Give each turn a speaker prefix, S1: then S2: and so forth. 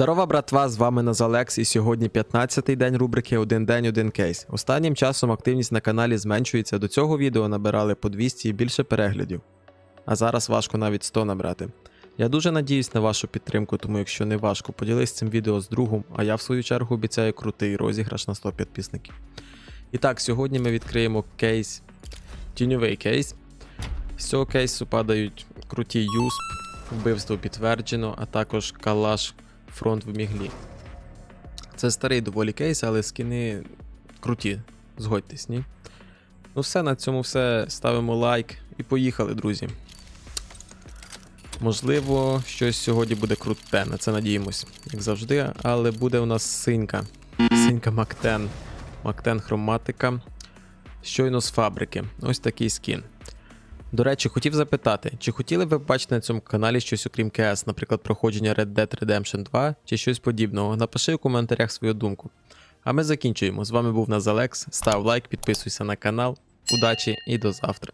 S1: Здорова, братва! З вами Назалекс, і сьогодні 15-й день рубрики Один день, один кейс. Останнім часом активність на каналі зменшується. До цього відео набирали по 200 і більше переглядів. А зараз важко навіть 100 набрати. Я дуже надіюсь на вашу підтримку, тому якщо не важко, поділись цим відео з другом, а я в свою чергу обіцяю крутий розіграш на 100 підписників. І так, сьогодні ми відкриємо кейс, тіньовий кейс. З цього кейсу падають круті юсп, вбивство підтверджено, а також калаш фронт в міглі. Це старий доволі кейс, але скіни круті. Згодьтесь, ні? Ну все, на цьому все. Ставимо лайк і поїхали, друзі. Можливо, щось сьогодні буде круте, на це надіємось, як завжди, але буде у нас синька. Синька Мактен. Мактен хроматика. Щойно з фабрики. Ось такий скін. До речі, хотів запитати, чи хотіли ви бачити на цьому каналі щось окрім КС, наприклад, проходження Red Dead Redemption 2 чи щось подібного? Напиши у коментарях свою думку. А ми закінчуємо. З вами був Назалекс. Став лайк, підписуйся на канал. Удачі і до завтра.